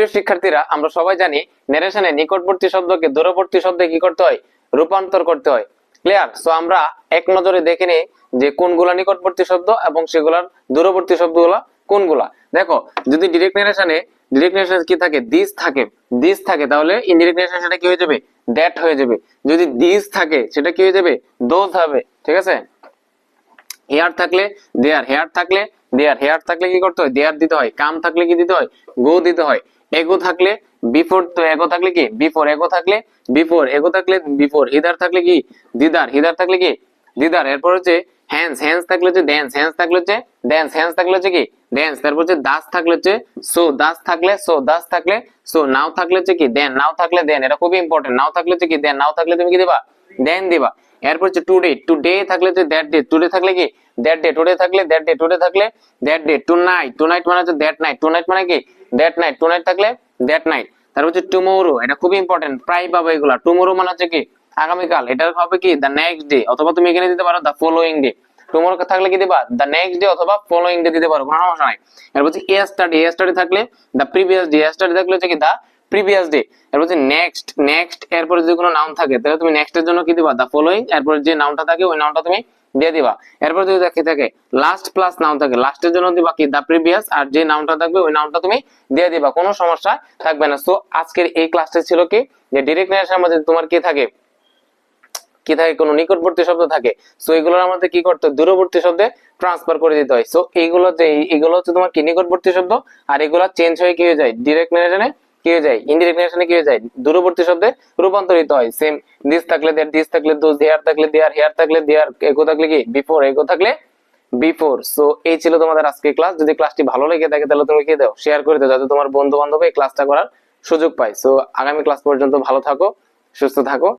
প্রিয় শিক্ষার্থীরা, আমরা সবাই জানি নেরেশনে নিকটবর্তী শব্দকে দূরবর্তী শব্দে কি করতে হয়? রূপান্তর করতে হয়। ক্লিয়ার সো আমরা এক নজরে দেখে নিই যে কোনগুলা নিকটবর্তী শব্দ এবং সেগুলার দূরবর্তী শব্দগুলা কোনগুলা। দেখো, যদি ডিরেক্ট নেরেশনে ডিরেক্ট নেরেশনে কি থাকে? দিস থাকে। দিস থাকে। তাহলে ইনডিরেক্ট নেরেশনে সেটা কি হয়ে যাবে? দ্যাট হয়ে যাবে। যদি দিস থাকে, সেটা কি হয়ে যাবে? দোজ হবে। ঠিক আছে? হেয়ার থাকলে দেয়ার হেয়ার থাকলে দেয়ার, হেয়ার থাকলে কি করতে হয়? দেয়ার দিতে হয়। কাম থাকলে কি দিতে হয়? গো দিতে হয়। এগো থাকলে বিফোর তো এগো থাকলে কি? বিফোর এগো থাকলে বিফোর এগো থাকলে বিফোর হিদার থাকলে কি? দিদার। হিদার থাকলে কি? দিদার। এরপর হচ্ছে হ্যান্স হ্যান্স থাকলে হচ্ছে ড্যান্স হ্যান্স থাকলে হচ্ছে ড্যান্স হ্যান্স থাকলে হচ্ছে কি? ড্যান্স তারপর হচ্ছে দাস থাকলে হচ্ছে সো দাস থাকলে সো দাস থাকলে সো নাও থাকলে হচ্ছে কি? দেন নাও থাকলে দেন এটা খুবই ইম্পর্টেন্ট নাও থাকলে হচ্ছে কি? দেন নাও থাকলে তুমি কি দিবা? দেন দিবা। এরপর হচ্ছে টুডে টুডে থাকলে হচ্ছে দ্যাট ডে টুডে থাকলে কি? দ্যাট ডে টুডে থাকলে দ্যাট ডে টুডে থাকলে that day tonight tonight মানে হচ্ছে দ্যাট নাইট টু নাইট মানে কি? দ্যাট নাইট টু নাইট থাকলে দ্যাট নাইট তারপর হচ্ছে টুমোরো এটা খুবই ইম্পর্টেন্ট প্রায় পাবে এগুলা। টুমোরো মানে হচ্ছে কি? আগামীকাল। এটা হবে কি? দ্য নেক্সট ডে অথবা তুমি এখানে দিতে পারো দ্য ফলোইং ডে টুমোরো থাকলে কি দিবা? দ্য নেক্সট ডে অথবা ফলোইং ডে দিতে পারো। কোনো সমস্যা নাই। এরপর হচ্ছে এস্টারডে এস্টারডে থাকলে দ্য প্রিভিয়াস ডে এস্টারডে থাকলে হচ্ছে কি? দ্য প্রিভিয়াস ডে এরপর হচ্ছে নেক্সট নেক্সট এরপর যদি কোনো নাউন থাকে, তাহলে তুমি নেক্সট এর জন্য কি দিবা? দা ফলোইং এরপর যে নাউনটা থাকে, ওই নাউনটা তুমি দিয়ে দিবা। এরপর যদি দেখে থাকে লাস্ট প্লাস নাউন থাকে লাস্টের জন্য দিবা কি? দ্য প্রিভিয়াস আর যে নাউনটা থাকবে, ওই নাউনটা তুমি দিয়ে দিবা। কোনো সমস্যা থাকবে না। সো আজকের এই ক্লাসটা ছিল কি? যে ডিরেক্ট নেশনের মধ্যে তোমার কি থাকে? কি থাকে? কোনো নিকটবর্তী শব্দ থাকে। সো এগুলোর আমাদের কি করতে? দূরবর্তী শব্দে ট্রান্সফার করে দিতে হয়। সো এইগুলো যে এগুলো হচ্ছে তোমার কি? নিকটবর্তী শব্দ। আর এগুলো চেঞ্জ হয়ে কি হয়ে যায়? ডিরেক্ট নেশনে কি হয়ে যায় ইনডিরেক্ট নেশনে কি হয়ে যায়, দূরবর্তী শব্দে রূপান্তরিত হয় সেম দিস থাকলে দেয়ার দিস থাকলে দোজ হেয়ার থাকলে দেয়ার হেয়ার থাকলে দেয়ার একো থাকলে কি? বিফোর একো থাকলে বিফোর সো এই ছিল তোমাদের আজকে ক্লাস যদি ক্লাসটি ভালো লেগে থাকে, তাহলে তুমি কি দাও শেয়ার করে দাও, যাতে তোমার বন্ধু বান্ধব এই ক্লাসটা করার সুযোগ পায়। সো আগামী ক্লাস পর্যন্ত ভালো থাকো, সুস্থ থাকো।